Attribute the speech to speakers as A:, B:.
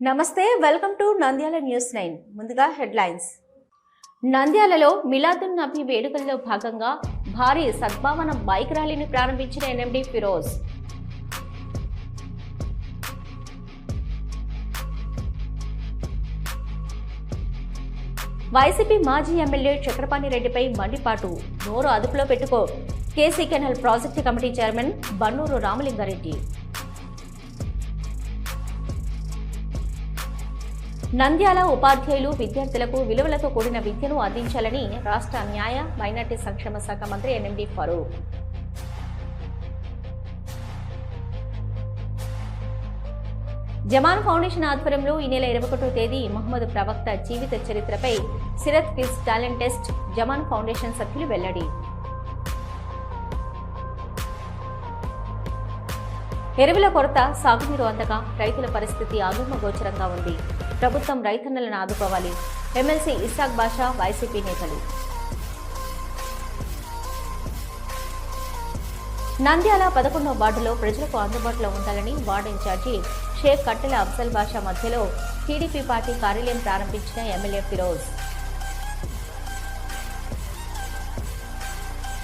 A: నమస్తే welcome to Nandyal news nine. ముందుగా headlines. నంద్యాలలో మిలాదున్ నబీ వేడుకల్లో భాగంగా భారీ సద్భావన బైక్ ర్యాలీని ప్రారంభించిన ఎన్ఎండి ఫిరోజ్. వైసీపీ మాజీ ఎమ్మెల్యే చక్రపాణి రెడ్డిపై మండిపాటు. నోరు అదుపులో పెట్టుకో. KC canal project committee chairman Bannuru Ramalinga Reddy. Nandyal ఉపాధ్యాయులు విద్యార్థులకు విలువలతో కూడిన విద్యను అందించాలని రాష్ట్ర న్యాయ మైనార్టీ సంక్షేమ శాఖ మంత్రి ఎన్ఎండి ఫరూక్. జమాన్ ఫౌండేషన్ ఆధ్వర్యంలో ఈ నెల ఇరవై ఒకటో తేదీ మహమ్మద్ ప్రవక్త జీవిత చరిత్రపై Seerat quiz talent test Zaman foundation సభ్యులు వెల్లడి. ఎరువుల కొరత సాగునీరు అందక రైతుల పరిస్థితి ఆగమగోచరంగా ఉంది. ప్రభుత్వం రైతన్నలను ఆదుకోవాలి. ఎమ్మెల్సీ ఇస్సాక్ బాషా వైసీపీ నేతలు. నంద్యాల పదకొండవ వార్డులో ప్రజలకు అందుబాటులో ఉండాలని వార్డు ఇన్ఛార్జి షేక్ కట్టెల అఫ్జల్ బాషా మధ్యలో టీడీపీ పార్టీ కార్యాలయం ప్రారంభించిన ఎమ్మెల్యే ఫిరోజ్.